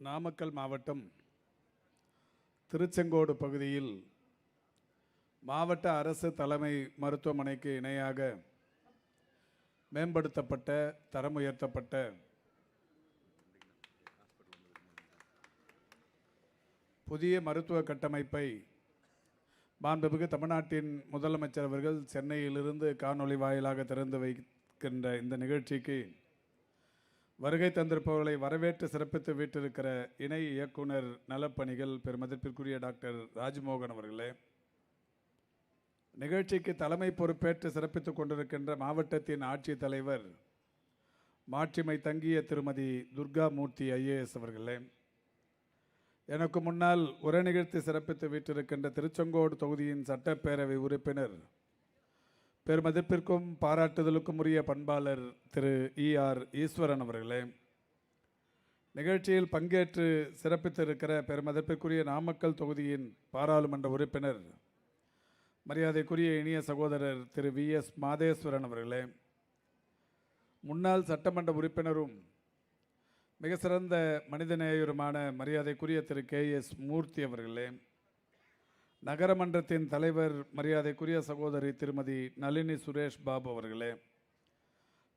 நாமக்கல் மாவட்டம் திருச்செங்கோடு பகுதியில் மாவட்ட அரசு தலைமை மருத்துவமனைக்கு இணையாக மேம்படுத்தப்பட்ட தரம் உயர்த்தப்பட்ட புதிய மருத்துவ கட்டமைப்பை மாண்புமிகு தமிழ்நாட்டின் முதலமைச்சர் அவர்கள் சென்னையிலிருந்து காணொளி வாயிலாக திறந்து வைக்கின்ற இந்த நிகழ்ச்சிக்கு வருகை தந்திருப்பவர்களை வரவேற்று சிறப்பித்து வீட்டிருக்கிற இணை இயக்குனர் நலப்பணிகள் பெருமதிப்பிற்குரிய டாக்டர் ராஜ்மோகன் அவர்களே நிகழ்ச்சிக்கு தலைமை பொறுப்பேற்று சிறப்பித்துக் கொண்டிருக்கின்ற மாவட்டத்தின் ஆட்சித் தலைவர் மாட்சிமை தங்கிய திருமதி துர்கா மூர்த்தி ஐஏஎஸ் அவர்களே எனக்கு முன்னால் உரை நிகழ்த்தி சிறப்பித்து வீட்டிருக்கின்ற திருச்செங்கோடு தொகுதியின் சட்டப்பேரவை உறுப்பினர் பெருமதிப்பிற்கும் பாராட்டுதலுக்கும் உரிய பண்பாளர் திரு இ ஆர் ஈஸ்வரன் அவர்களே நிகழ்ச்சியில் பங்கேற்று சிறப்பித்திருக்கிற பெருமதிப்பிற்குரிய நாமக்கல் தொகுதியின் பாராளுமன்ற உறுப்பினர் மரியாதைக்குரிய இனிய சகோதரர் திரு வி. எஸ். மாதேஸ்வரன் அவர்களே முன்னாள் சட்டமன்ற உறுப்பினரும் மிக சிறந்த மனிதநேயருமான மரியாதைக்குரிய திரு கே. எஸ். மூர்த்தி அவர்களே நகரமன்றத்தின் தலைவர் மரியாதைக்குரிய சகோதரி திருமதி நளினி சுரேஷ் பாபு அவர்களே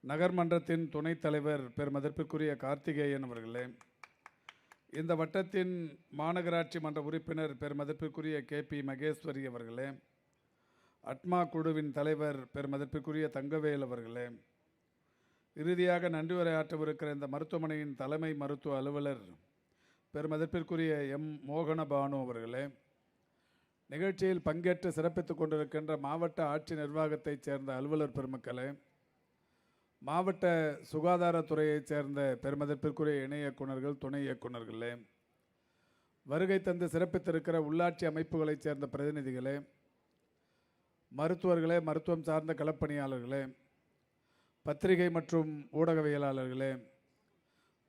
நகர்மன்றத்தின் துணைத் தலைவர் பெருமதிப்பிற்குரிய கார்த்திகேயன் அவர்களே இந்த வட்டத்தின் மாநகராட்சி மன்ற உறுப்பினர் பெருமதிப்பிற்குரிய கே பி மகேஸ்வரி அவர்களே அட்மா குழுவின் தலைவர் பெருமதிப்பிற்குரிய தங்கவேல் அவர்களே இறுதியாக நன்றி உரையாற்றவிருக்கிற இந்த மருத்துவமனையின் தலைமை மருத்துவ அலுவலர் பெருமதிப்பிற்குரிய எம் மோகனபானு அவர்களே நிகழ்ச்சியில் பங்கேற்று சிறப்பித்துக் கொண்டிருக்கின்ற மாவட்ட ஆட்சி நிர்வாகத்தைச் சேர்ந்த அலுவலர் பெருமக்களே மாவட்ட சுகாதாரத்துறையைச் சேர்ந்த பெருமதிப்பிற்குரிய இணை இயக்குநர்கள் துணை இயக்குநர்களே வருகை தந்து சிறப்பித்திருக்கிற உள்ளாட்சி அமைப்புகளைச் சேர்ந்த பிரதிநிதிகளே மருத்துவர்களே மருத்துவம் சார்ந்த களப்பணியாளர்களே பத்திரிகை மற்றும் ஊடகவியலாளர்களே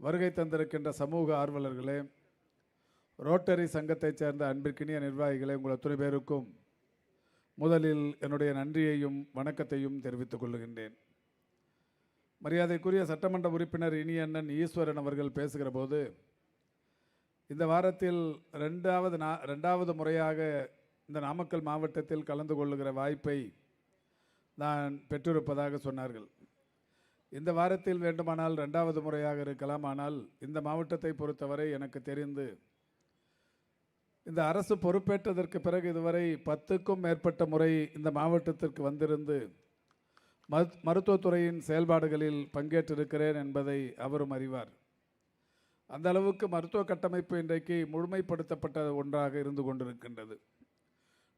வருகை தந்திருக்கின்ற சமூக ஆர்வலர்களே ரோட்டரி சங்கத்தைச் சேர்ந்த அன்பிற்கினிய நிர்வாகிகளை உங்கள் அத்துணை பேருக்கும் முதலில் என்னுடைய நன்றியையும் வணக்கத்தையும் தெரிவித்துக் கொள்கின்றேன். மரியாதைக்குரிய சட்டமன்ற உறுப்பினர் இனியண்ணன் ஈஸ்வரன் அவர்கள் பேசுகிற போது இந்த வாரத்தில் ரெண்டாவது நா ரெண்டாவது முறையாக இந்த நாமக்கல் மாவட்டத்தில் கலந்து கொள்ளுகிற வாய்ப்பை நான் பெற்றிருப்பதாக சொன்னார்கள். இந்த வாரத்தில் வேண்டுமானால் ரெண்டாவது முறையாக இருக்கலாம். ஆனால் இந்த மாவட்டத்தை பொறுத்தவரை எனக்கு தெரிந்து இந்த அரசு பொறுப்பேற்றதற்கு பிறகு இதுவரை பத்துக்கும் மேற்பட்ட முறை இந்த மாவட்டத்திற்கு வந்திருந்து மருத் மருத்துவத்துறையின் செயல்பாடுகளில் பங்கேற்றிருக்கிறேன் என்பதை அவரும் அறிவார். அந்த அளவுக்கு மருத்துவ கட்டமைப்பு இன்றைக்கு முழுமைப்படுத்தப்பட்ட ஒன்றாக இருந்து கொண்டிருக்கின்றது.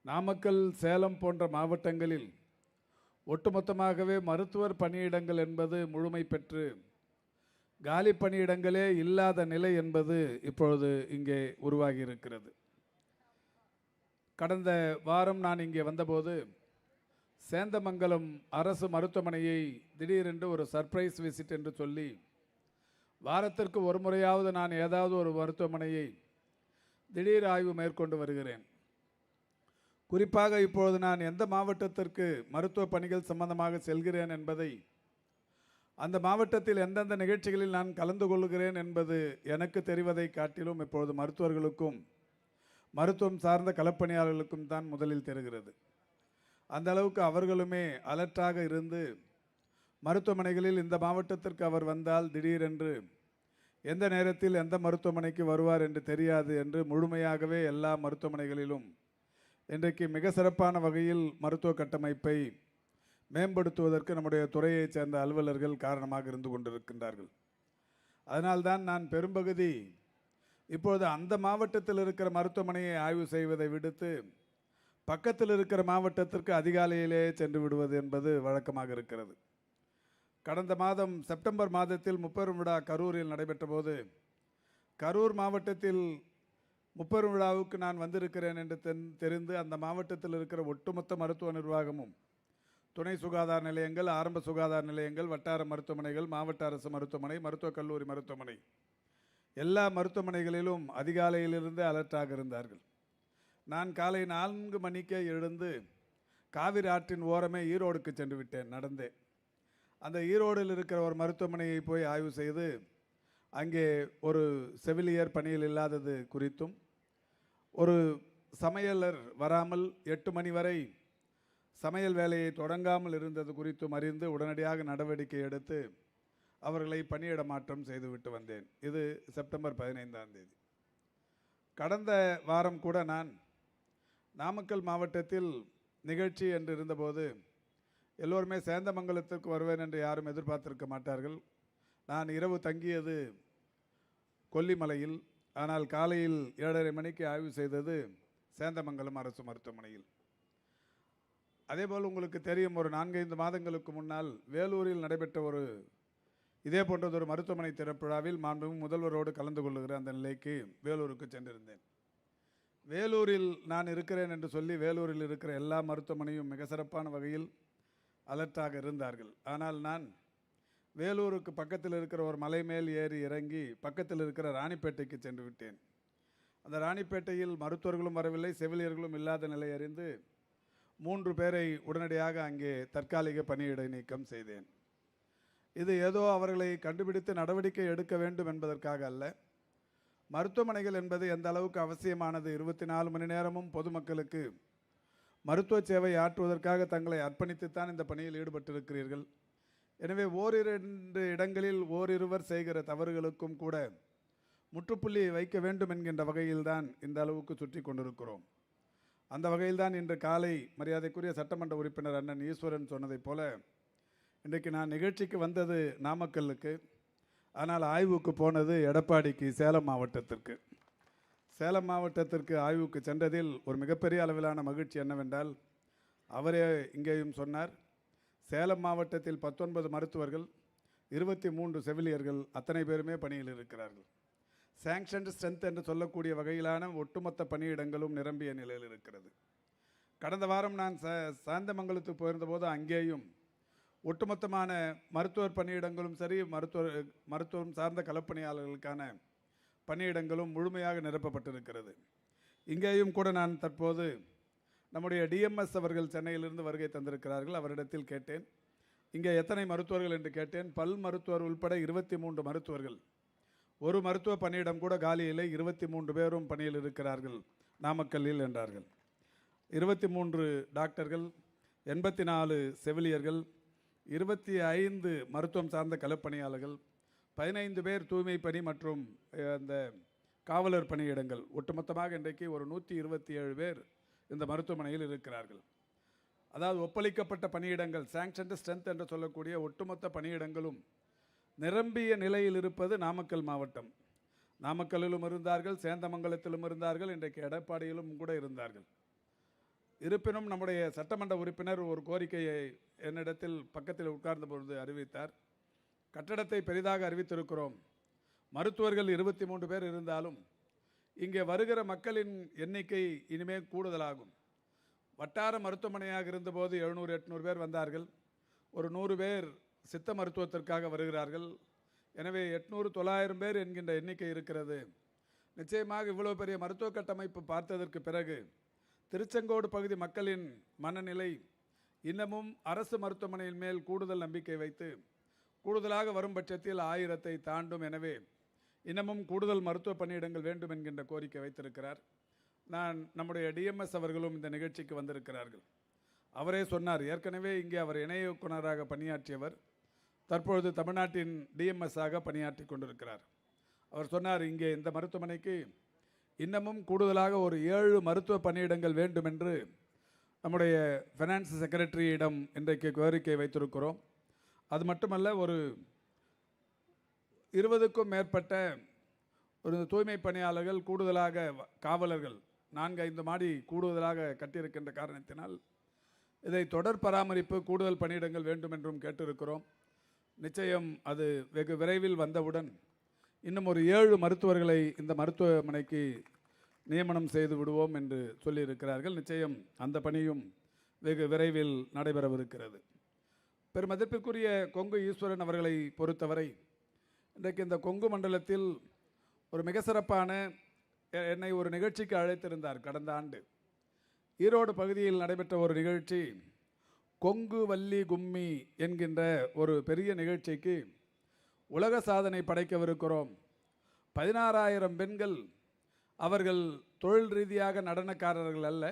நாமக்கல் சேலம் போன்ற மாவட்டங்களில் ஒட்டுமொத்தமாகவே மருத்துவர் பணியிடங்கள் என்பது முழுமை பெற்று காலி பணியிடங்களே இல்லாத நிலை என்பது இப்பொழுது இங்கே உருவாகி இருக்கிறது கடந்த வாரம் நான் இங்கே வந்தபோது சேந்தமங்கலம் அரசு மருத்துவமனையை திடீரென்று ஒரு சர்ப்ரைஸ் விசிட் என்று சொல்லி வாரத்திற்கு ஒரு முறையாவது நான் ஏதாவது ஒரு மருத்துவமனையை திடீர் ஆய்வு மேற்கொண்டு வருகிறேன். குறிப்பாக இப்பொழுது நான் எந்த மாவட்டத்திற்கு மருத்துவ பணிகள் சம்பந்தமாக செல்கிறேன் என்பதை அந்த மாவட்டத்தில் எந்தெந்த நிகழ்ச்சிகளில் நான் கலந்து கொள்கிறேன் என்பது எனக்கு தெரிவதை காட்டிலும் இப்பொழுது மருத்துவர்களுக்கும் மருத்துவம் சார்ந்த களப்பணியாளர்களுக்கும் தான் முதலில் தெரிகிறது. அந்த அளவுக்கு அவர்களுமே அலர்ட்டாக இருந்து மருத்துவமனைகளில் இந்த மாவட்டத்திற்கு அவர் வந்தால் திடீரென்று எந்த நேரத்தில் எந்த மருத்துவமனைக்கு வருவார் என்று தெரியாது என்று முழுமையாகவே எல்லா மருத்துவமனைகளிலும் இன்றைக்கு மிக சிறப்பான வகையில் மருத்துவ கட்டமைப்பை மேம்படுத்துவதற்கு நம்முடைய துறையைச் சேர்ந்த அலுவலர்கள் காரணமாக இருந்து கொண்டிருக்கின்றார்கள். அதனால்தான் நான் பெரும்பகுதி இப்பொழுது அந்த மாவட்டத்தில் இருக்கிற மருத்துவமனையை ஆய்வு செய்வதை விடுத்து பக்கத்தில் இருக்கிற மாவட்டத்திற்கு அதிகாலையிலே சென்று விடுவது என்பது வழக்கமாக இருக்கிறது. கடந்த மாதம் செப்டம்பர் மாதத்தில் முப்பெரும் விழா கரூரில் நடைபெற்ற போது கரூர் மாவட்டத்தில் முப்பெரும் விழாவுக்கு நான் வந்திருக்கிறேன் என்று தென் தெரிந்து அந்த மாவட்டத்தில் இருக்கிற ஒட்டுமொத்த மருத்துவ நிர்வாகமும் துணை சுகாதார நிலையங்கள் ஆரம்ப சுகாதார நிலையங்கள் வட்டார மருத்துவமனைகள் மாவட்ட அரசு மருத்துவமனை மருத்துவக் கல்லூரி மருத்துவமனை எல்லா மருத்துவமனைகளிலும் அதிகாலையிலிருந்து அலர்ட்டாக இருந்தார்கள். நான் காலை நான்கு மணிக்கே எழுந்து காவிரி ஆற்றின் ஓரமே ஈரோடுக்கு சென்று விட்டேன் நடந்தே. அந்த ஈரோடில் இருக்கிற ஒரு மருத்துவமனையை போய் ஆய்வு செய்து அங்கே ஒரு செவிலியர் பணியில் இல்லாதது குறித்தும் ஒரு சமையலர் வராமல் எட்டு மணி வரை சமையல் வேலையை தொடங்காமல் இருந்தது குறித்தும் அறிந்து உடனடியாக நடவடிக்கை எடுத்து அவர்களை பணியிட மாற்றம் செய்துவிட்டு வந்தேன். இது செப்டம்பர் பதினைந்தாம் தேதி. கடந்த வாரம் கூட நான் நாமக்கல் மாவட்டத்தில் நிகழ்ச்சி என்று இருந்தபோது எல்லோருமே சேந்தமங்கலத்திற்கு வருவேன் என்று யாரும் எதிர்பார்த்திருக்க மாட்டார்கள். நான் இரவு தங்கியது கொல்லிமலையில். ஆனால் காலையில் ஏழரை மணிக்கு ஆய்வு செய்தது சேந்தமங்கலம் அரசு மருத்துவமனையில். அதேபோல் உங்களுக்கு தெரியும் ஒரு நான்கைந்து மாதங்களுக்கு முன்னால் வேலூரில் நடைபெற்ற ஒரு இதே போன்றது ஒரு மருத்துவமனை திறப்பிழாவில் மாண்புமிகு முதல்வரோடு கலந்து கொள்ளுகிற அந்த நிலைக்கு வேலூருக்கு சென்றிருந்தேன். வேலூரில் நான் இருக்கிறேன் என்று சொல்லி வேலூரில் இருக்கிற எல்லா மருத்துவமனையும் மிக சிறப்பான வகையில் அலர்ட்டாக இருந்தார்கள். ஆனால் நான் வேலூருக்கு பக்கத்தில் இருக்கிற ஒரு மலை மேல் ஏறி இறங்கி பக்கத்தில் இருக்கிற ராணிப்பேட்டைக்கு சென்று விட்டேன். அந்த ராணிப்பேட்டையில் மருத்துவர்களும் வரவில்லை செவிலியர்களும் இல்லாத நிலை அறிந்து மூன்று பேரை உடனடியாக அங்கே தற்காலிக பணியிடை நீக்கம் செய்தேன். இது ஏதோ அவர்களை கண்டுபிடித்து நடவடிக்கை எடுக்க வேண்டும் என்பதற்காக அல்ல. மருத்துவமனைகள் என்பது எந்த அளவுக்கு அவசியமானது? இருபத்தி நாலு மணி நேரமும் பொதுமக்களுக்கு மருத்துவ சேவை ஆற்றுவதற்காக தங்களை அர்ப்பணித்துத்தான் இந்த பணியில் ஈடுபட்டிருக்கிறீர்கள். எனவே ஓரிரண்டு இடங்களில் ஓரிருவர் செய்கிற தவறுகளுக்கும் கூட முற்றுப்புள்ளி வைக்க வேண்டும் என்கின்ற வகையில்தான் இந்த அளவுக்கு சுற்றி கொண்டிருக்கிறோம். அந்த வகையில்தான் இன்று காலை மரியாதைக்குரிய சட்டமன்ற உறுப்பினர் அண்ணன் ஈஸ்வரன் சொன்னதைப் போல இன்றைக்கு நான் நிகழ்ச்சிக்கு வந்தது நாமக்கல்லுக்கு. ஆனால் ஆய்வுக்கு போனது எடப்பாடிக்கு சேலம் மாவட்டத்திற்கு. சேலம் மாவட்டத்திற்கு ஆய்வுக்கு சென்றதில் ஒரு மிகப்பெரிய அளவிலான மகிழ்ச்சி என்னவென்றால் அவரே இங்கேயும் சொன்னார் சேலம் மாவட்டத்தில் பத்தொன்பது மருத்துவர்கள் இருபத்தி மூன்று செவிலியர்கள் அத்தனை பேருமே பணியில் இருக்கிறார்கள். சேங்ஷன்டு ஸ்ட்ரென்த் என்று சொல்லக்கூடிய வகையிலான ஒட்டுமொத்த பணியிடங்களும் நிரம்பிய நிலையில் இருக்கிறது. கடந்த வாரம் நான் ச சாந்தமங்கலத்துக்கு போயிருந்தபோது அங்கேயும் ஒட்டுமொத்தமான மருத்துவர் பணியிடங்களும் சரி மருத்துவர் மருத்துவம் சார்ந்த களப்பணியாளர்களுக்கான பணியிடங்களும் முழுமையாக நிரப்பப்பட்டிருக்கிறது. இங்கேயும் கூட நான் தற்போது நம்முடைய டிஎம்எஸ் அவர்கள் சென்னையிலிருந்து வருகை தந்திருக்கிறார்கள். அவரிடத்தில் கேட்டேன். இங்கே எத்தனை மருத்துவர்கள் என்று கேட்டேன். பல் மருத்துவர் உள்பட இருபத்தி மூன்று மருத்துவர்கள். ஒரு மருத்துவ பணியிடம் கூட காலி இல்லை. இருபத்தி மூன்று பேரும் பணியில் இருக்கிறார்கள். நாமக்கல்லில் என்றார்கள். இருபத்தி மூன்று டாக்டர்கள் எண்பத்தி நாலு செவிலியர்கள் இருபத்தி ஐந்து மருத்துவம் சார்ந்த களப்பணியாளர்கள் பதினைந்து பேர் தூய்மை பணி மற்றும் அந்த காவலர் பணியிடங்கள். ஒட்டுமொத்தமாக இன்றைக்கு ஒரு நூற்றி இருபத்தி ஏழு பேர் இந்த மருத்துவமனையில் இருக்கிறார்கள். அதாவது ஒப்பளிக்கப்பட்ட பணியிடங்கள் சாங்ஷன்டு ஸ்ட்ரென்த் என்று சொல்லக்கூடிய ஒட்டுமொத்த பணியிடங்களும் நிரம்பிய நிலையில் இருப்பது நாமக்கல் மாவட்டம். நாமக்கல்லிலும் இருந்தார்கள் சேந்தமங்கலத்திலும் இருந்தார்கள் இன்றைக்கு எடப்பாடியிலும் கூட இருந்தார்கள். இருப்பினும் நம்முடைய சட்டமன்ற உறுப்பினர் ஒரு கோரிக்கையை என்னிடத்தில் பக்கத்தில் உட்கார்ந்த பொழுது அறிவித்தார். கட்டடத்தை பெரிதாக அறிவித்திருக்கிறோம். மருத்துவர்கள் இருபத்தி மூன்று பேர் இருந்தாலும் இங்கே வருகிற மக்களின் எண்ணிக்கை இனிமேல் கூடுதலாகும். வட்டார மருத்துவமனையாக இருந்தபோது எழுநூறு எட்நூறு பேர் வந்தார்கள். ஒரு நூறு பேர் சித்த மருத்துவத்திற்காக வருகிறார்கள். எனவே எட்நூறு தொள்ளாயிரம் பேர் என்கின்ற எண்ணிக்கை இருக்கிறது. நிச்சயமாக இவ்வளோ பெரிய மருத்துவ கட்டமைப்பு பார்த்ததற்கு பிறகு திருச்செங்கோடு பகுதி மக்களின் மனநிலை இன்னமும் அரசு மருத்துவமனையின் மேல் கூடுதல் நம்பிக்கை வைத்து கூடுதலாக வரும் பட்சத்தில் ஆயிரத்தை தாண்டும் எனவே இன்னமும் கூடுதல் மருத்துவ பணியிடங்கள் வேண்டும் என்கின்ற கோரிக்கை வைத்திருக்கிறார். நான் நம்முடைய டிஎம்எஸ் அவர்களும் இந்த நிகழ்ச்சிக்கு வந்திருக்கிறார்கள். அவரே சொன்னார் ஏற்கனவே இங்கே அவர் இணை இயக்குநராக பணியாற்றியவர். தற்பொழுது தமிழ்நாட்டின் டிஎம்எஸ் ஆக பணியாற்றி கொண்டிருக்கிறார். அவர் சொன்னார் இங்கே இந்த மருத்துவமனைக்கு இன்னமும் கூடுதலாக ஒரு ஏழு மருத்துவ பணியிடங்கள் வேண்டும் என்று நம்முடைய ஃபினான்ஸ் செக்ரட்டரியிடம் இன்றைக்கு கோரிக்கை வைத்திருக்கிறோம். அது மட்டுமல்ல ஒரு இருபதுக்கும் மேற்பட்ட ஒரு தூய்மை பணியாளர்கள் கூடுதலாக வ- காவலர்கள் நான்கு ஐந்து மாடி கூடுதலாக கட்டியிருக்கின்ற காரணத்தினால் இதை தொடர் பராமரிப்பு கூடுதல் பணியிடங்கள் வேண்டும் என்றும் கேட்டிருக்கிறோம். நிச்சயம் அது வெகு விரைவில் வந்தவுடன் இன்னும் ஒரு ஏழு மருத்துவர்களை இந்த மருத்துவமனைக்கு நியமனம் செய்து விடுவோம் என்று சொல்லியிருக்கிறார்கள். நிச்சயம் அந்த பணியும் வெகு விரைவில் நடைபெறவிருக்கிறது. பெருமதிப்பிற்குரிய கொங்கு ஈஸ்வரன் அவர்களை பொறுத்தவரை இன்றைக்கு இந்த கொங்கு மண்டலத்தில் ஒரு மிக சிறப்பான எ- என்னை ஒரு நிகழ்ச்சிக்கு அழைத்திருந்தார் கடந்த ஆண்டு. ஈரோடு பகுதியில் நடைபெற்ற ஒரு நிகழ்ச்சி கொங்கு வள்ளி கும்மி என்கின்ற ஒரு பெரிய நிகழ்ச்சிக்கு உலக சாதனை படைக்கவிருக்கிறோம். பதினாறாயிரம் பெண்கள் அவர்கள் தொழில் ரீதியாக நடனக்காரர்கள் அல்ல.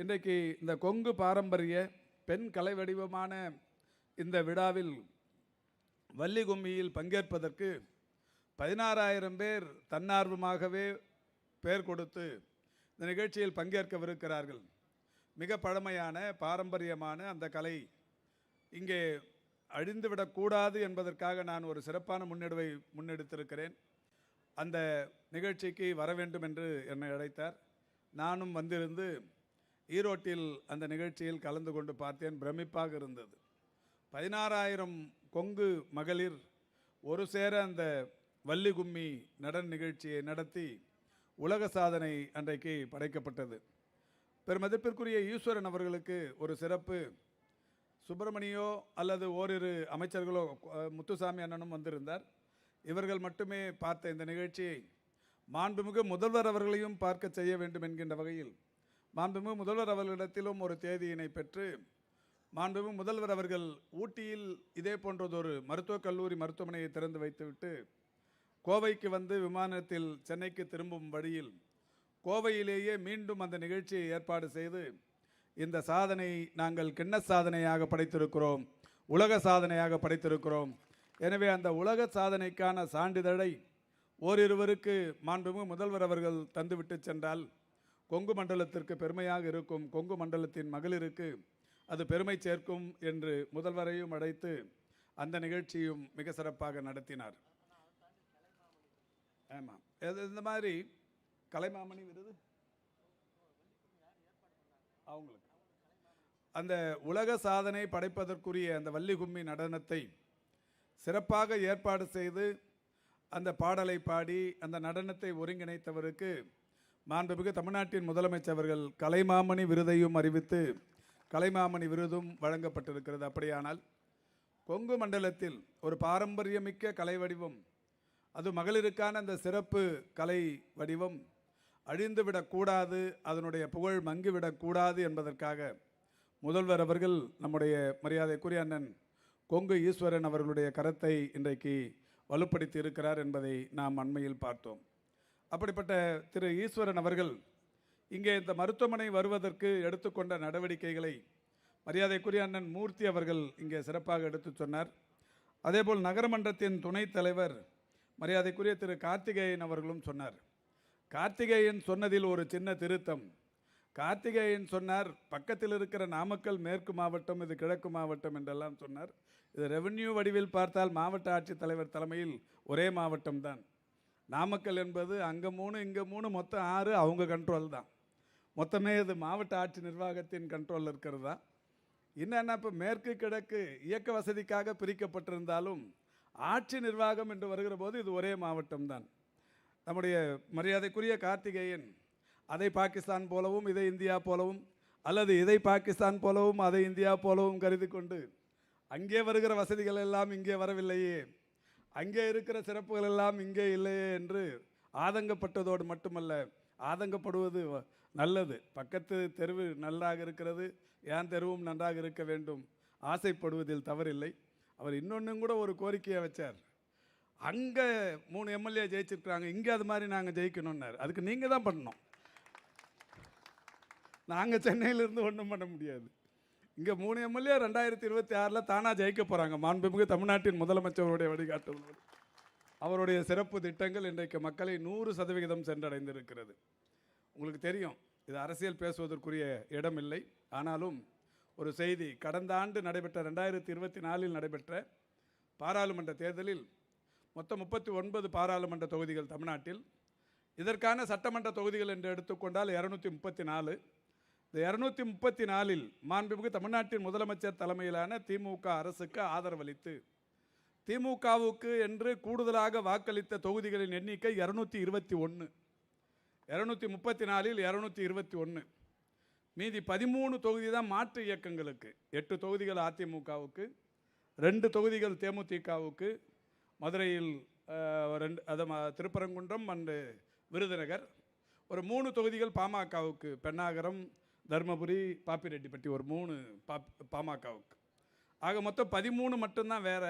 இன்றைக்கு இந்த கொங்கு பாரம்பரிய பெண் கலை வடிவமான இந்த விழாவில் வள்ளி கும்மியில் பங்கேற்பதற்கு பதினாறாயிரம் பேர் தன்னார்வமாகவே பெயர் கொடுத்து இந்த நிகழ்ச்சியில் பங்கேற்கவிருக்கிறார்கள். மிக பழமையான பாரம்பரியமான அந்த கலை இங்கே அழிந்துவிடக்கூடாது என்பதற்காக நான் ஒரு சிறப்பான முன்னெடுவை முன்னெடுத்திருக்கிறேன். அந்த நிகழ்ச்சிக்கு வர வேண்டும் என்று என்னை அழைத்தார். நானும் வந்திருந்து ஈரோட்டில் அந்த நிகழ்ச்சியில் கலந்து கொண்டு பார்த்தேன். பிரமிப்பாக இருந்தது. பதினாறாயிரம் கொங்கு மகளிர் ஒரு சேர அந்த வள்ளி கும்மி நடன நிகழ்ச்சியை நடத்தி உலக சாதனை அன்றைக்கு படைக்கப்பட்டது. பெருமதிப்பிற்குரிய ஈஸ்வரன் அவர்களுக்கு ஒரு சிறப்பு சுப்பிரமணியோ அல்லது ஓரிரு அமைச்சர்களோ முத்துசாமி அண்ணனும் வந்திருந்தார். இவர்கள் மட்டுமே பார்த்த இந்த நிகழ்ச்சியை மாண்புமிகு முதல்வர் அவர்களையும் பார்க்க செய்ய வேண்டும் என்கின்ற வகையில் மாண்புமிகு முதல்வர் அவர்களிடத்திலும் ஒரு தேதியினை பெற்று மாண்புமிகு முதல்வர் அவர்கள் ஊட்டியில் இதே போன்றதொரு மருத்துவக் கல்லூரி மருத்துவமனையை திறந்து வைத்துவிட்டு கோவைக்கு வந்து விமானத்தில் சென்னைக்கு திரும்பும் வழியில் கோவையிலேயே மீண்டும் அந்த நிகழ்ச்சியை ஏற்பாடு செய்து இந்த சாதனை நாங்கள் கிண்ண சாதனையாக படைத்திருக்கிறோம் உலக சாதனையாக படைத்திருக்கிறோம். எனவே அந்த உலக சாதனைக்கான சான்றிதழை ஓரிருவருக்கு மாண்புமிகு முதல்வர் அவர்கள் தந்துவிட்டு சென்றால் கொங்கு மண்டலத்திற்கு பெருமையாக இருக்கும் கொங்கு மண்டலத்தின் மகளிருக்கு அது பெருமை சேர்க்கும் என்று முதல்வரையும் அழைத்து அந்த நிகழ்ச்சியும் மிக சிறப்பாக நடத்தினார். ஆமாம் இந்த மாதிரி கலைமாமணி விருது? அவங்களுக்கு. அந்த உலக சாதனை படைப்பதற்குரிய அந்த வள்ளி கும்மி நடனத்தை சிறப்பாக ஏற்பாடு செய்து அந்த பாடலை பாடி அந்த நடனத்தை ஒருங்கிணைத்தவருக்கு மாண்புமிகு தமிழ்நாட்டின் முதலமைச்சர் அவர்கள் கலைமாமணி விருதையும் அறிவித்து கலைமாமணி விருதும் வழங்கப்பட்டிருக்கிறது. அப்படியானால் கொங்கு மண்டலத்தில் ஒரு பாரம்பரியமிக்க கலை வடிவம் அது மகளிருக்கான அந்த சிறப்பு கலை வடிவம் அழிந்துவிடக்கூடாது அதனுடைய புகழ் மங்கிவிடக்கூடாது என்பதற்காக முதல்வர் அவர்கள் நம்முடைய மரியாதைக்குரிய அண்ணன் கொங்கு ஈஸ்வரன் அவர்களுடைய கரத்தை இன்றைக்கு வலுப்படுத்தி இருக்கிறார் என்பதை நாம் அண்மையில் பார்த்தோம். அப்படிப்பட்ட திரு ஈஸ்வரன் அவர்கள் இங்கே இந்த மருத்துவமனை வருவதற்கு எடுத்துக்கொண்ட நடவடிக்கைகளை மரியாதைக்குரிய அண்ணன் மூர்த்தி அவர்கள் இங்கே சிறப்பாக எடுத்துச் சொன்னார். அதேபோல் நகரமன்றத்தின் துணைத் தலைவர் மரியாதைக்குரிய திரு கார்த்திகேயன் அவர்களும் சொன்னார். கார்த்திகேயன் சொன்னதில் ஒரு சின்ன திருத்தம். கார்த்திகேயன் சொன்னார் பக்கத்தில் இருக்கிற நாமக்கல் மேற்கு மாவட்டம் இது கிழக்கு மாவட்டம் என்றெல்லாம் சொன்னார். இது ரெவென்யூ வடிவில் பார்த்தால் மாவட்ட ஆட்சித்தலைவர் தலைமையில் ஒரே மாவட்டம்தான் நாமக்கல் என்பது அங்கே மூணு இங்கே மூணு மொத்தம் ஆறு அவங்க கண்ட்ரோல் தான். மொத்தமே இது மாவட்ட ஆட்சி நிர்வாகத்தின் கண்ட்ரோலில் இருக்கிறது? தான் என்னென்னா இப்போ மேற்கு கிழக்கு இயக்க வசதிக்காக பிரிக்கப்பட்டிருந்தாலும் ஆட்சி நிர்வாகம் என்று வருகிற போது இது ஒரே மாவட்டம் தான். நம்முடைய மரியாதைக்குரிய கார்த்திகேயன் அதை பாகிஸ்தான் போலவும் இதை இந்தியா போலவும் அல்லது இதை பாகிஸ்தான் போலவும் அதை இந்தியா போலவும் கருதி கொண்டு அங்கே வருகிற வசதிகள் எல்லாம் இங்கே வரவில்லையே அங்கே இருக்கிற சிறப்புகள் எல்லாம் இங்கே இல்லையே என்று ஆதங்கப்பட்டதோடு மட்டுமல்ல ஆதங்கப்படுவது வ- நல்லது. பக்கத்து தெருவு நன்றாக இருக்கிறது ஏன் தெருவும் நன்றாக இருக்க வேண்டும்? ஆசைப்படுவதில் தவறில்லை. அவர் இன்னொன்றும் கூட ஒரு கோரிக்கையை வச்சார். அங்கே மூணு எம்எல்ஏ ஜெயிச்சிருக்கிறாங்க இங்கே அது மாதிரி நாங்கள் ஜெயிக்கணும்னாரு. அதுக்கு நீங்கள் தான் பண்ணணும். நாங்கள் சென்னையிலேருந்து ஒன்றும் பண்ண முடியாது. இங்கே மூணு எம்எல்ஏ ரெண்டாயிரத்தி இருபத்தி ஆறில் தானாக ஜெயிக்க போகிறாங்க மாண்புமிகு தமிழ்நாட்டின் முதலமைச்சருடைய வழிகாட்டுதலோடு அவருடைய சிறப்பு திட்டங்கள் இன்றைக்கு மக்களை நூறு சதவிகிதம் சென்றடைந்திருக்கிறது. உங்களுக்கு தெரியும் இது அரசியல் பேசுவதற்குரிய இடம் இல்லை ஆனாலும் ஒரு செய்தி கடந்த ஆண்டு நடைபெற்ற ரெண்டாயிரத்தி இருபத்தி நாலில் நடைபெற்ற பாராளுமன்ற தேர்தலில் மொத்தம் முப்பத்தி ஒன்பது பாராளுமன்ற தொகுதிகள் தமிழ்நாட்டில். இதற்கான சட்டமன்ற தொகுதிகள் என்று எடுத்துக்கொண்டால் இரநூத்தி முப்பத்தி நாலு. இந்த இரநூத்தி முப்பத்தி நாலில் மாண்புமிகு தமிழ்நாட்டின் முதலமைச்சர் தலைமையிலான திமுக அரசுக்கு ஆதரவளித்து திமுகவுக்கு என்று கூடுதலாக வாக்களித்த தொகுதிகளின் எண்ணிக்கை இரநூத்தி இருபத்தி ஒன்று. இரநூத்தி முப்பத்தி நாலில் இரநூத்தி இருபத்தி ஒன்று. மீதி பதிமூணு தொகுதி தான் மாற்று இயக்கங்களுக்கு. எட்டு தொகுதிகள் அதிமுகவுக்கு ரெண்டு தொகுதிகள் தேமுதிகவுக்கு மதுரையில் ரெண்டு அது திருப்பரங்குன்றம் அண்டு விருதுநகர். ஒரு மூணு தொகுதிகள் பாமகவுக்கு பெண்ணாகரம் தருமபுரி பாப்பிரெட்டிப்பட்டி ஒரு மூணு பாப் பாமகவுக்கு. ஆக மொத்தம் பதிமூணு மட்டும்தான் வேற.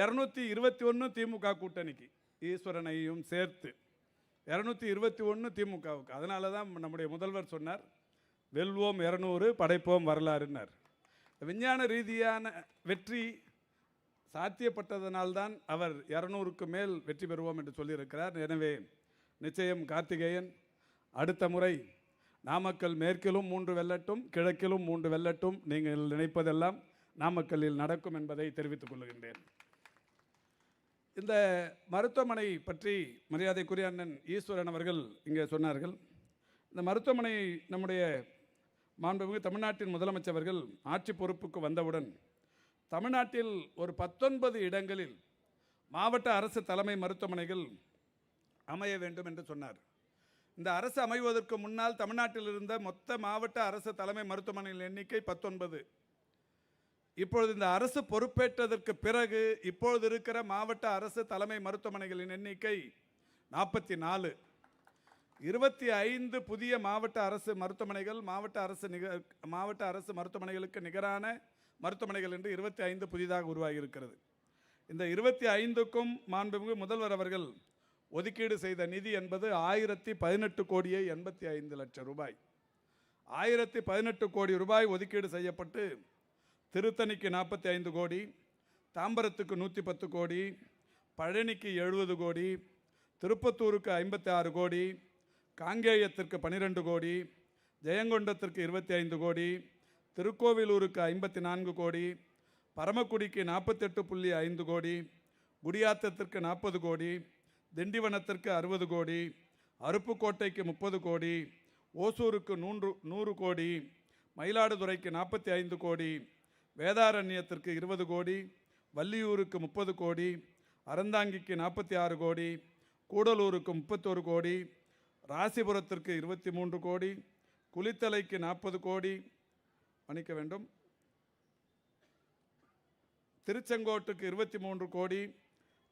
இரநூத்தி இருபத்தி ஒன்று திமுக கூட்டணிக்கு ஈஸ்வரனையும் சேர்த்து. இரநூத்தி இருபத்தி ஒன்று திமுகவுக்கு. அதனால தான் நம்முடைய முதல்வர் சொன்னார் வெல்வோம் இரநூறு படைப்போம் வரலாறுன்னார். விஞ்ஞான ரீதியான வெற்றி சாத்தியப்பட்டதனால்தான் அவர் இரநூறுக்கு மேல் வெற்றி பெறுவோம் என்று சொல்லியிருக்கிறார். எனவே நிச்சயம் கார்த்திகேயன் அடுத்த முறை நாமக்கல் மேற்கிலும் மூன்று வெல்லட்டும் கிழக்கிலும் மூன்று வெல்லட்டும் நீங்கள் நினைப்பதெல்லாம் நாமக்கல்லில் நடக்கும் என்பதை தெரிவித்துக் கொள்கின்றேன். இந்த மருத்துவமனை பற்றி மரியாதைக்குரிய அண்ணன் ஈஸ்வரன் அவர்கள் இங்கே சொன்னார்கள். இந்த மருத்துவமனை நம்முடைய மாண்புமிகு தமிழ்நாட்டின் முதலமைச்சர்கள் ஆட்சி பொறுப்புக்கு வந்தவுடன் தமிழ்நாட்டில் ஒரு பத்தொன்பது இடங்களில் மாவட்ட அரசு தலைமை மருத்துவமனைகள் அமைய வேண்டும் என்று சொன்னார். இந்த அரசு அமைவதற்கு முன்னால் தமிழ்நாட்டில் இருந்த மொத்த மாவட்ட அரசு தலைமை மருத்துவமனைகளின் எண்ணிக்கை பத்தொன்பது. இப்பொழுது இந்த அரசு பொறுப்பேற்றதற்கு பிறகு இப்பொழுது இருக்கிற மாவட்ட அரசு தலைமை மருத்துவமனைகளின் எண்ணிக்கை நாற்பத்தி நாலு இருபத்தி ஐந்து புதிய மாவட்ட அரசு மருத்துவமனைகள் மாவட்ட அரசு நிக மாவட்ட அரசு மருத்துவமனைகளுக்கு நிகரான மருத்துவமனைகள் என்று இருபத்தி ஐந்து புதிதாக உருவாகி இருக்கிறது இந்த இருபத்தி ஐந்துக்கும் மாண்புமிகு முதல்வர் அவர்கள் ஒதுக்கீடு செய்த நிதி என்பது ஆயிரத்தி பதினெட்டு கோடியே எண்பத்தி ஐந்து லட்சம் ரூபாய். ஆயிரத்தி பதினெட்டு கோடி ரூபாய் ஒதுக்கீடு செய்யப்பட்டு திருத்தணிக்கு நாற்பத்தி ஐந்து கோடி தாம்பரத்துக்கு நூற்றி பத்து கோடி பழனிக்கு எழுபது கோடி திருப்பத்தூருக்கு ஐம்பத்தி ஆறு கோடி காங்கேயத்திற்கு பன்னிரெண்டு கோடி ஜெயங்கொண்டத்திற்கு இருபத்தி ஐந்து கோடி திருக்கோவிலூருக்கு ஐம்பத்தி நான்கு கோடி பரமக்குடிக்கு நாற்பத்தெட்டு புள்ளி ஐந்து கோடி குடியாத்தத்திற்கு நாற்பது கோடி திண்டிவனத்திற்கு அறுபது கோடி அருப்புக்கோட்டைக்கு முப்பது கோடி ஓசூருக்கு நூன்று நூறு கோடி மயிலாடுதுறைக்கு நாற்பத்தி ஐந்து கோடி வேதாரண்யத்திற்கு இருபது கோடி வள்ளியூருக்கு முப்பது கோடி அறந்தாங்கிக்கு நாற்பத்தி ஆறு கோடி கூடலூருக்கு முப்பத்தொரு கோடி ராசிபுரத்திற்கு இருபத்தி மூன்று கோடி குளித்தலைக்கு நாற்பது கோடி மன்னிக்க வேண்டும். திருச்செங்கோட்டுக்கு இருபத்தி மூன்று கோடி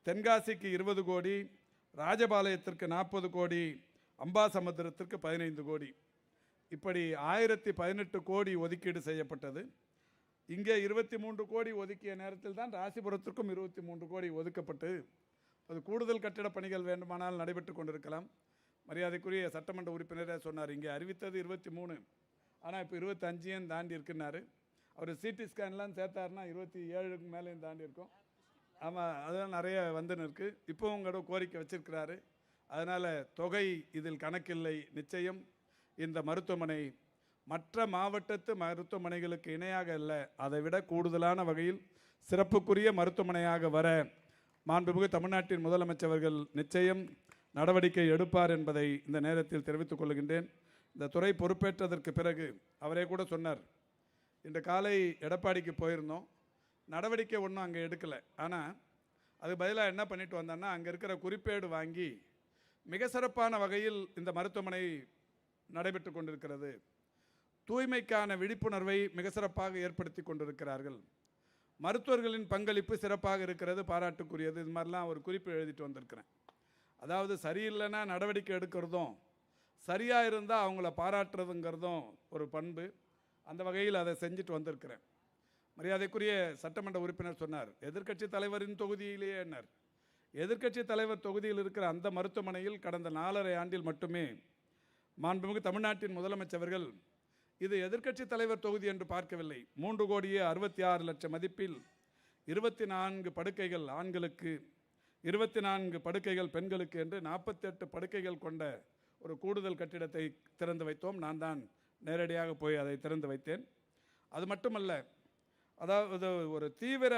தென்காசிக்கு இருபது கோடி ராஜபாளையத்திற்கு நாற்பது கோடி அம்பாசமுத்திரத்திற்கு பதினைந்து கோடி. இப்படி ஆயிரத்தி பதினெட்டு கோடி ஒதுக்கீடு செய்யப்பட்டது. இங்கே இருபத்தி மூன்று கோடி ஒதுக்கிய நேரத்தில் தான் ராசிபுரத்திற்கும் இருபத்தி மூன்று கோடி ஒதுக்கப்பட்டு அது கூடுதல் கட்டிடப் பணிகள் வேண்டுமானால் நடைபெற்று கொண்டிருக்கலாம். மரியாதைக்குரிய சட்டமன்ற உறுப்பினரே சொன்னார் இங்கே அறிவித்தது இருபத்தி மூணு ஆனால் இப்போ இருபத்தஞ்சியும் தாண்டி இருக்குன்னாரு. அவர் சிடி ஸ்கேன்லாம் சேர்த்தாருன்னா இருபத்தி ஏழுக்கு மேலேயும் தாண்டி இருக்கும். ஆமாம் அதெல்லாம் நிறைய வந்துன்னு இருக்கு இப்போவும் உங்களோட கோரிக்கை வச்சிருக்கிறாரு. அதனால் தொகை இதில் கணக்கில்லை நிச்சயம். இந்த மருத்துவமனை மற்ற மாவட்டத்து மருத்துவமனைகளுக்கு இணையாக இல்லை அதை விட கூடுதலான வகையில் சிறப்புக்குரிய மருத்துவமனையாக வர மாண்புமிகு தமிழ்நாட்டின் முதலமைச்சர்கள் நிச்சயம் நடவடிக்கை எடுப்பார் என்பதை இந்த நேரத்தில் தெரிவித்துக் கொள்கின்றேன். இந்த துறை பொறுப்பேற்றதற்கு பிறகு அவரே கூட சொன்னார் இன்று காலை எடப்பாடிக்கு போயிருந்தோம் நடவடிக்கை ஒன்றும் அங்கே எடுக்கலை. ஆனால் அதுக்கு பதிலாக என்ன பண்ணிட்டு வந்தோன்னா அங்கே இருக்கிற குறிப்பேடு வாங்கி மிக சிறப்பான வகையில் இந்த மருத்துவமனை நடைபெற்று கொண்டிருக்கிறது. தூய்மைக்கான விழிப்புணர்வை மிக சிறப்பாக ஏற்படுத்தி கொண்டிருக்கிறார்கள். மருத்துவர்களின் பங்களிப்பு சிறப்பாக இருக்கிறது பாராட்டுக்குரியது. இது மாதிரிலாம் ஒரு குறிப்பு எழுதிட்டு வந்திருக்கிறேன். அதாவது சரியில்லைன்னா நடவடிக்கை எடுக்கிறதும் சரியாக இருந்தால் அவங்கள பாராட்டுறதுங்கிறதும் ஒரு பண்பு. அந்த வகையில் அதை செஞ்சுட்டு வந்திருக்கிறேன். மரியாதைக்குரிய சட்டமன்ற உறுப்பினர் சொன்னார் எதிர்க்கட்சி தலைவரின் தொகுதியிலேயே என்னார் எதிர்க்கட்சி தலைவர் தொகுதியில் இருக்கிற அந்த மருத்துவமனையில் கடந்த நாலரை ஆண்டில் மட்டுமே மாண்புமிகு தமிழ்நாட்டின் முதலமைச்சர்கள் இது எதிர்க்கட்சி தலைவர் தொகுதி என்று பார்க்கவில்லை. மூன்று கோடியே அறுபத்தி ஆறு லட்சம் மதிப்பில் இருபத்தி நான்கு படுக்கைகள் ஆண்களுக்கு இருபத்தி நான்கு படுக்கைகள் பெண்களுக்கு என்று நாற்பத்தெட்டு படுக்கைகள் கொண்ட ஒரு கூடுதல் கட்டிடத்தை திறந்து வைத்தோம். நான் தான் நேரடியாக போய் அதை திறந்து வைத்தேன். அது மட்டுமல்ல அதாவது ஒரு தீவிர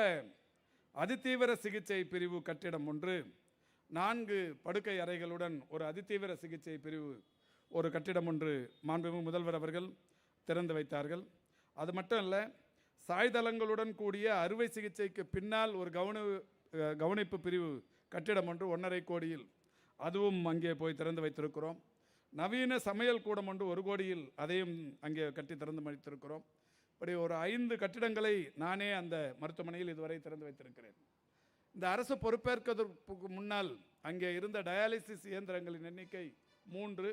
அதிதீவிர சிகிச்சை பிரிவு கட்டிடம் ஒன்று நான்கு படுக்கை அறைகளுடன் ஒரு அதிதீவிர சிகிச்சை பிரிவு ஒரு கட்டிடம் ஒன்று மாண்புமிகு முதல்வர் அவர்கள் திறந்து வைத்தார்கள். அது மட்டும் இல்லை சாய்தளங்களுடன் கூடிய அறுவை சிகிச்சைக்கு பின்னால் ஒரு கவன கவனிப்பு பிரிவு கட்டிடம் ஒன்று ஒன்றரை கோடியில். அதுவும் அங்கே போய் திறந்து வைத்திருக்கிறோம். நவீன சமையல் கூடம் ஒன்று ஒரு கோடியில் அதையும் அங்கே கட்டி திறந்து வைத்திருக்கிறோம். இப்படி ஒரு ஐந்து கட்டிடங்களை நானே அந்த மருத்துவமனையில் இதுவரை திறந்து வைத்திருக்கிறேன். இந்த அரசு பொறுப்பேற்கிறதுக்கு முன்னால் அங்கே இருந்த டயாலிசிஸ் இயந்திரங்களின் எண்ணிக்கை மூன்று.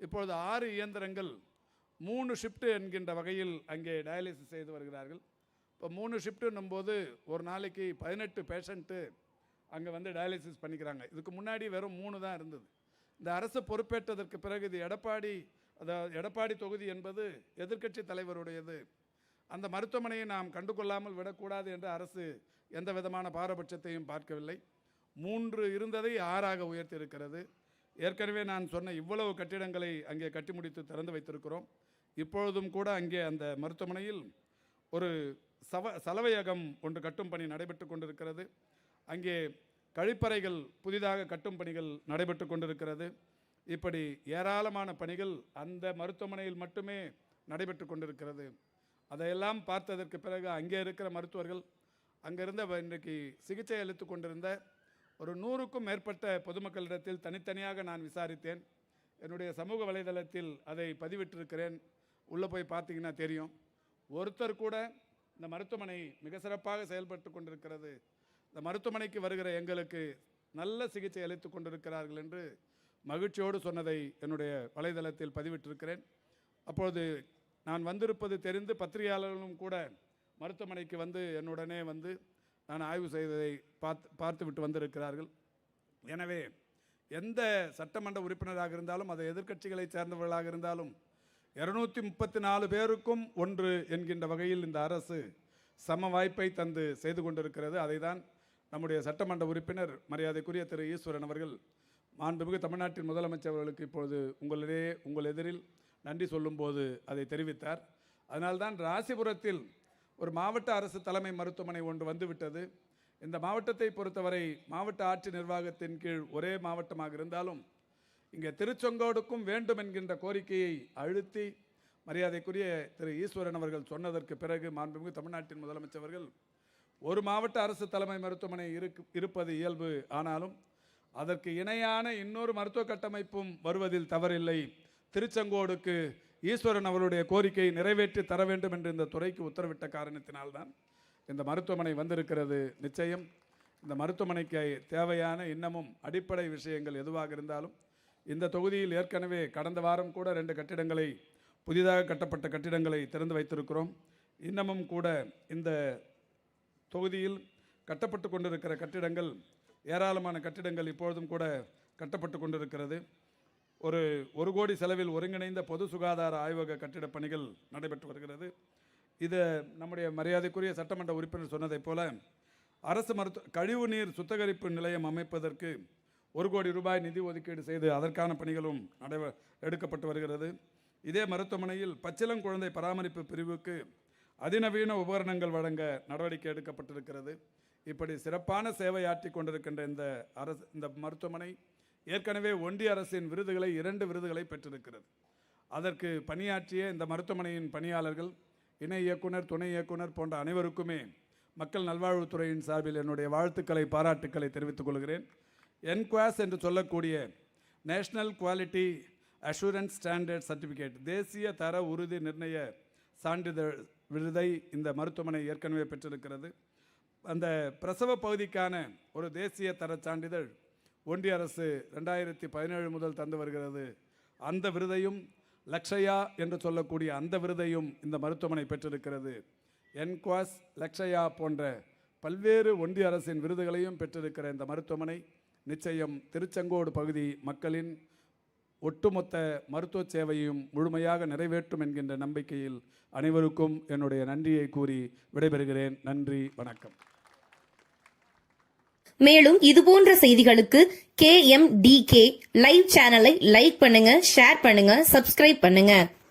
இப்பொழுது ஆறு இயந்திரங்கள் மூணு ஷிஃப்ட் என்கின்ற வகையில் அங்கே டயாலிசிஸ் செய்து வருகிறார்கள். இப்போ மூணு ஷிஃப்ட்டுன்னும் போது ஒரு நாளைக்கு பதினெட்டு பேஷண்ட்டு அங்கே வந்து டயாலிசிஸ் பண்ணிக்கிறாங்க. இதுக்கு முன்னாடி வெறும் மூணு தான் இருந்தது. இந்த அரசு பொறுப்பேற்றதற்கு பிறகு இது எடப்பாடி அதாவது எடப்பாடி தொகுதி என்பது எதிர்க்கட்சி தலைவருடையது. அந்த மருத்துவமனையை நாம் கண்டுகொள்ளாமல் விடக்கூடாது என்று அரசு எந்த விதமான பாரபட்சத்தையும் பார்க்கவில்லை. மூன்று இருந்ததை ஆறாக உயர்த்தி இருக்கிறது ஏற்கனவே நான் சொன்ன இவ்வளவு கட்டிடங்களை அங்கே கட்டி முடித்து திறந்து வைத்திருக்கிறோம். இப்பொழுதும் கூட அங்கே அந்த மருத்துவமனையில் ஒரு சவ சலவையகம் ஒன்று கட்டும் பணி நடைபெற்று கொண்டிருக்கிறது. அங்கே கழிப்பறைகள் புதிதாக கட்டும் பணிகள் நடைபெற்று கொண்டிருக்கிறது. இப்படி ஏராளமான பணிகள் அந்த மருத்துவமனையில் மட்டுமே நடைபெற்று கொண்டிருக்கிறது. அதையெல்லாம் பார்த்ததற்கு பிறகு அங்கே இருக்கிற மருத்துவர்கள் அங்கிருந்த இன்றைக்கு சிகிச்சை அளித்து கொண்டிருந்த ஒரு நூறுக்கும் மேற்பட்ட பொதுமக்களிடத்தில் தனித்தனியாக நான் விசாரித்தேன். என்னுடைய சமூக வலைதளத்தில் அதை பதிவிட்டிருக்கிறேன். உள்ளே போய் பார்த்தீங்கன்னா தெரியும். ஒருத்தர் கூட இந்த மருத்துவமனை மிக சிறப்பாக செயல்பட்டு கொண்டிருக்கிறது. இந்த மருத்துவமனைக்கு வருகிற எங்களுக்கு நல்ல சிகிச்சை அளித்து கொண்டிருக்கிறார்கள் என்று மகிழ்ச்சியோடு சொன்னதை என்னுடைய வலைதளத்தில் பதிவிட்டிருக்கிறேன். அப்பொழுது நான் வந்திருப்பது தெரிந்து பத்திரிகையாளர்களும் கூட மருத்துவமனைக்கு வந்து என்னுடனே வந்து நான் ஆய்வு செய்ததை பார்த்து பார்த்துவிட்டு வந்திருக்கிறார்கள். எனவே எந்த சட்டமன்ற உறுப்பினராக இருந்தாலும் அது எதிர்க்கட்சிகளை சேர்ந்தவர்களாக இருந்தாலும் இருநூத்தி முப்பத்தி நாலு பேருக்கும் ஒன்று என்கின்ற வகையில் இந்த அரசு சம வாய்ப்பை தந்து செய்து கொண்டிருக்கிறது. அதை தான் நம்முடைய சட்டமன்ற உறுப்பினர் மரியாதைக்குரிய திரு ஈஸ்வரன் அவர்கள் மாண்புமிகு தமிழ்நாட்டின் முதலமைச்சர் அவர்களுக்கு இப்பொழுது உங்களிடையே உங்கள் எதிரில் நன்றி சொல்லும்போது அதை தெரிவித்தார். அதனால்தான் ராசிபுரத்தில் ஒரு மாவட்ட அரசு தலைமை மருத்துவமனை ஒன்று வந்துவிட்டது. இந்த மாவட்டத்தை பொறுத்தவரை மாவட்ட ஆட்சி நிர்வாகத்தின் கீழ் ஒரே மாவட்டமாக இருந்தாலும் இங்கே திருச்செங்கோடுக்கும் வேண்டும் என்கின்ற கோரிக்கையை அழுத்தி மரியாதைக்குரிய திரு ஈஸ்வரன் அவர்கள் சொன்னதற்கு பிறகு மாண்புமிகு தமிழ்நாட்டின் முதலமைச்சர் அவர்கள் ஒரு மாவட்ட அரசு தலைமை மருத்துவமனை இருக்கு இருப்பது இயல்பு. ஆனாலும் அதற்கு இணையான இன்னொரு மருத்துவ கட்டமைப்பும் வருவதில் தவறில்லை. திருச்செங்கோடுக்கு ஈஸ்வரன் அவருடைய கோரிக்கையை நிறைவேற்றி தர வேண்டும் என்று இந்த துறைக்கு உத்தரவிட்ட காரணத்தினால்தான் இந்த மருத்துவமனை வந்திருக்கிறது. நிச்சயம் இந்த மருத்துவமனைக்கு தேவையான இன்னமும் அடிப்படை விஷயங்கள் எதுவாக இருந்தாலும் இந்த தொகுதியில் ஏற்கனவே கடந்த வாரம் கூட ரெண்டு கட்டிடங்களை புதிதாக கட்டப்பட்ட கட்டிடங்களை திறந்து வைத்திருக்கிறோம். இன்னமும் கூட இந்த தொகுதியில் கட்டப்பட்டு கொண்டிருக்கிற கட்டிடங்கள் ஏராளமான கட்டிடங்கள் இப்பொழுதும் கூட கட்டப்பட்டு கொண்டிருக்கிறது. ஒரு ஒரு கோடி செலவில் ஒருங்கிணைந்த பொது சுகாதார ஆய்வக கட்டிடப் பணிகள் நடைபெற்று வருகிறது. இது நம்முடைய மரியாதைக்குரிய சட்டமன்ற உறுப்பினர் சொன்னதைப் போல அரசு மருத்துவ கழிவுநீர் சுத்திகரிப்பு நிலையம் அமைப்பதற்கு ஒரு கோடி ரூபாய் நிதி ஒதுக்கீடு செய்து அதற்கான பணிகளும் நடைபெ எடுக்கப்பட்டு வருகிறது. இதே மருத்துவமனையில் பச்சிலங்குழந்தை பராமரிப்பு பிரிவுக்கு அதிநவீன உபகரணங்கள் வழங்க நடவடிக்கை எடுக்கப்பட்டிருக்கிறது. இப்படி சிறப்பான சேவையாற்றி கொண்டிருக்கின்ற இந்த அரசு இந்த மருத்துவமனை ஏற்கனவே ஒன்றிய அரசின் விருதுகளை இரண்டு விருதுகளை பெற்றிருக்கிறது. அதற்கு பணியாற்றிய இந்த மருத்துவமனையின் பணியாளர்கள் இணை இயக்குனர் துணை இயக்குனர் போன்ற அனைவருக்குமே மக்கள் நல்வாழ்வுத்துறையின் சார்பில் என்னுடைய வாழ்த்துக்களை பாராட்டுக்களை தெரிவித்துக் கொள்கிறேன். என்குவாஸ் என்று சொல்லக்கூடிய national quality assurance standard certificate தேசிய தர உறுதி நிர்ணய சான்றிதழ் விருதை இந்த மருத்துவமனை ஏற்கனவே பெற்றிருக்கிறது. அந்த பிரசவ பகுதிக்கான ஒரு தேசிய தர சான்றிதழ் ஒன்றிய அரசு ரெண்டாயிரத்தி பதினேழு முதல் தந்து வருகிறது. அந்த விருதையும் லக்ஷயா என்று சொல்லக்கூடிய அந்த விருதையும் இந்த மருத்துவமனை பெற்றிருக்கிறது. என்குவாஸ் லக்ஷயா போன்ற பல்வேறு ஒன்றிய அரசின் விருதுகளையும் பெற்றிருக்கிற இந்த மருத்துவமனை நிச்சயம் திருச்செங்கோடு பகுதி மக்களின் ஒட்டுமொத்த மருத்துவ சேவையும் முழுமையாக நிறைவேற்றும் என்கின்ற நம்பிக்கையில் அனைவருக்கும் என்னுடைய நன்றியை கூறி விடைபெறுகிறேன். நன்றி வணக்கம். மேலும் இதுபோன்ற செய்திகளுக்கு K M T K live சேனலை லைக் பண்ணுங்க ஷேர் பண்ணுங்க சப்ஸ்கிரைப் பண்ணுங்க.